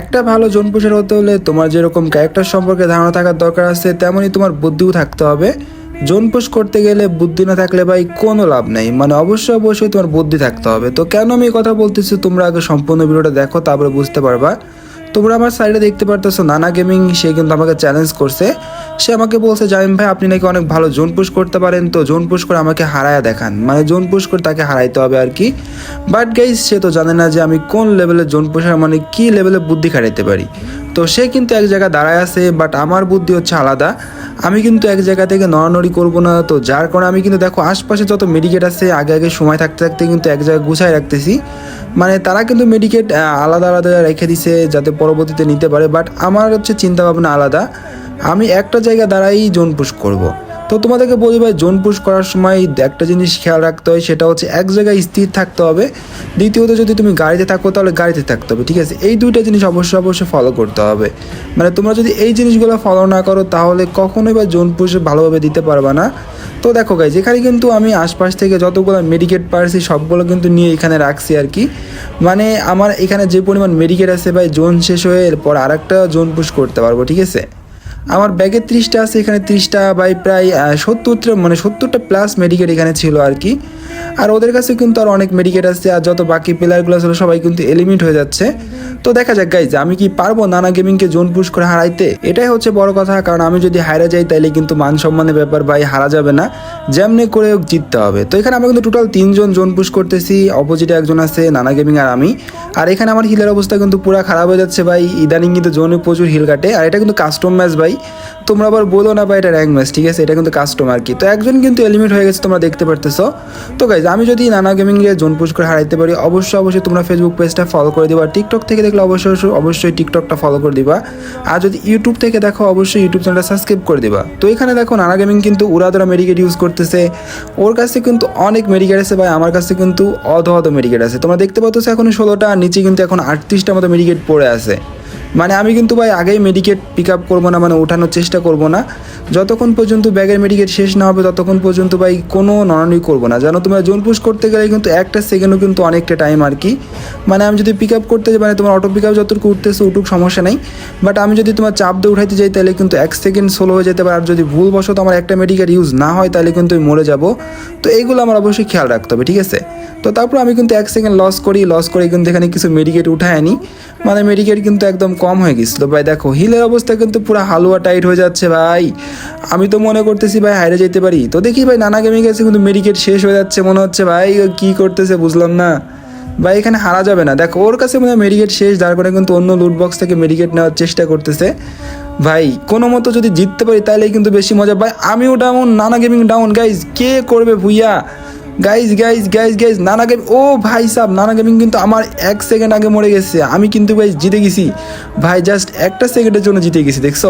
একটা ভালো জোন পুষার হতে হলে তোমার যেরকম ক্যারেক্টার সম্পর্কে ধারণা থাকার দরকার আছে, তেমনই তোমার বুদ্ধিও থাকতে হবে। জোন পুশ করতে গেলে বুদ্ধি না থাকলে ভাই কোনো লাভ নেই। মানে অবশ্যই অবশ্যই তোমার বুদ্ধি থাকতে হবে। তো কেন আমি কথা বলতেছি? তোমরা আগে সম্পূর্ণ ভিডিওটা দেখো, তারপরে বুঝতে পারবা। তোমরা আমার সাইডে দেখতে পারতেছো, নানা গেমিং সে কিন্তু আমাকে চ্যালেঞ্জ করছে। সে আমাকে বলছে, জামিম ভাই, আপনি নাকি অনেক ভালো জোন পুশ করতে পারেন। তো জোন পুশ করে আমাকে হারায়া দেখান। মানে জোন পুশ করে তাকে হারাইতে হবে আর কি। বাট গাইজ সে তো জানে না যে আমি কোন লেভেলে জোন পুষার মানে কী লেভেলে বুদ্ধি খাটাইতে পারি। তো সে কিন্তু এক জায়গায় দাঁড়ায় আছে বাট আমার বুদ্ধি হচ্ছে আলাদা। আমি কিন্তু এক জায়গা থেকে নড়ানড়ি করব না, তো যার কারণে আমি কিন্তু দেখো, আশপাশে যত মেডিকেট আছে, আগে আগে সময় থাকতে থাকতে কিন্তু এক জায়গায় গুছাই রাখতেছি। মানে তারা কিন্তু মেডিকেট আলাদা আলাদা রেখে দিছে যাতে পরবর্তীতে নিতে পারে বাট আমার হচ্ছে চিন্তা ভাবনা আলাদা। আমি একটা জায়গা দাঁড়াই জোন পুশ করব। তো তোমাদেরকে বলি ভাই জোন পুশ করার সময় একটা জিনিস খেয়াল রাখতে হয়, সেটা হচ্ছে এক জায়গায় স্থির থাকতে হবে। দ্বিতীয়ত, যদি তুমি গাড়িতে থাকো, তাহলে গাড়িতে থাকতে হবে, ঠিক আছে? এই দুইটা জিনিস অবশ্যই অবশ্যই ফলো করতে হবে। মানে তোমরা যদি এই জিনিসগুলো ফলো না করো, তাহলে কখনোই বা জোন পুশ ভালোভাবে দিতে পারবে না। তো দেখো গাইজ এখানে কিন্তু আমি আশপাশ থেকে যতগুলো মেডিকেট পারছি, সবগুলো কিন্তু নিয়ে এখানে রাখছি আর কি। মানে আমার এখানে যে পরিমাণ মেডিকেট আছে ভাই জোন শেষ হয়ে এরপর আর একটা জোন পুশ করতে পারব, ঠিক আছে? আমার ব্যাগে ত্রিশটা আছে, এখানে ত্রিশটা বাই প্রায় সত্তরটা মানে সত্তরটা প্লাস মেডিকেট এখানে ছিল আর কি। আর ওদের কাছে কিন্তু আর অনেক মেডিকেট আছে, আর যত বাকি প্লেয়ারগুলো ছিল সবাই কিন্তু এলিমিট হয়ে যাচ্ছে। তো দেখা যাক গাইজ আমি কি পারব নানা গেমিংকে জোন পুশ করে হারাইতে? এটাই হচ্ছে বড় কথা, কারণ আমি যদি হারা যাই, তাইলে কিন্তু মান সম্মানের ব্যাপার ভাই, হারা যাবে না। যেমনি করে জিততে হবে। তো এখানে আমরা কিন্তু টোটাল তিনজন জোন পুশ করতেছি অপোজিটে একজন আছে, নানা গেমিং আর আমি। আর এখানে আমার হিলের অবস্থা কিন্তু পুরো খারাপ হয়ে যাচ্ছে ভাই। ইদানিং কিন্তু জোনে প্রচুর হিল কাটে। আর এটা কিন্তু কাস্টম ম্যাচ ভাই। তোমরা আবার বলো না ভাই, এটা র্যাঙ্ক ম্যাচ ঠিক আছে? এটা কিন্তু কাস্টম আর কি। তো একজন কিন্তু এলিমিট হয়ে গেছে, তোমরা দেখতে পারতেছো। তো গাইজ আমি যদি নানা গেমিং এ জোন পুশ করে হারাইতে পারি, অবশ্যই অবশ্যই তোমরা ফেসবুক পেজটা ফলো করে দিবা। টিকটক থেকে অবশ্যই অবশ্যই- অবশ্যই টিকটকটা ফলো করে দিবা। আর যদি ইউটিউব থেকে দেখো, অবশ্যই ইউটিউব চ্যানেলটা সাবস্ক্রাইব করে দিবা। তো এখানে দেখো নানা গেমিং কিন্তু উড়াদরা মেডিকেট ইউজ করতেছে। ওর কাছে কিন্তু অনেক মেডিকেট আছে ভাই, আমার কাছে কিন্তু অধ অধ মেডিকেট আছে। তোমরা দেখতে পাচ্ছ এখন ষোলোটা নিচে কিন্তু এখন আটত্রিশটা মতো মেডিকেট পড়ে আছে। মানে আমি কিন্তু ভাই আগেই মেডিকেট পিক আপ করব না মানে ওঠানোর চেষ্টা করব না। যতক্ষণ পর্যন্ত ব্যাগের মেডিকেট শেষ না হবে, ততক্ষণ পর্যন্ত ভাই কোনো নড়ানড়ি করব না। জানো তোমরা জোন পুশ করতে গেলে কিন্তু একটা সেকেন্ডও কিন্তু অনেকটা টাইম আর কি। মানে আমি যদি পিক আপ করতে যাই মানে তোমার অটো পিক আপ যতটুকু উঠতেছে, উঠুক, সমস্যা নেই। বাট আমি যদি তোমার চাপ দিয়ে উঠাইতে যাই, তাহলে কিন্তু এক সেকেন্ড স্লো হয়ে যেতে পারে। আর যদি ভুলবশত আমার একটা মেডিকেট ইউজ না হয়, তাহলে কিন্তু আমি মরে যাব। তো এইগুলো আমার অবশ্যই খেয়াল রাখতে হবে, ঠিক আছে? তো তারপর আমি কিন্তু এক সেকেন্ড লস করি লস করে কিন্তু এখানে কিছু মেডিকেট উঠায় আনি মানে মেডিকেট কিন্তু একদম কম হয়ে গেছিল। ভাই দেখো হিলের অবস্থা কিন্তু পুরো হালুয়া টাইট হয়ে যাচ্ছে ভাই। আমি তো মনে করতেছি ভাই হাইরে যেতে পারি। তো দেখি ভাই নানা গেমে গেছে কিন্তু মেডিকেট শেষ হয়ে যাচ্ছে মনে হচ্ছে ভাই কি করতেছে বুঝলাম না। ভাই এখানে হারা যাবে না। দেখো, ওর কাছে মনে মেডিকেট শেষ, যার কারণে কিন্তু অন্য লুট বক্স থেকে মেডিকেট নেওয়ার চেষ্টা করতেছে। ভাই, কোনো মতো যদি জিততে পারি তাহলেই কিন্তু বেশি মজা। ভাই, আমিও ডাউন নানা গেমিং ডাউন গাইজ কে করবে ভুইয়া? গাইজ গাইজ গাইজ গাইজ নানা গেম ও ভাই সাহ নানা গেমিং কিন্তু আমার এক সেকেন্ড আগে মরে গেছে। আমি কিন্তু ভাই জিতে গেছি। ভাই জাস্ট একটা সেকেন্ডের জন্য জিতে গেছি, দেখছ?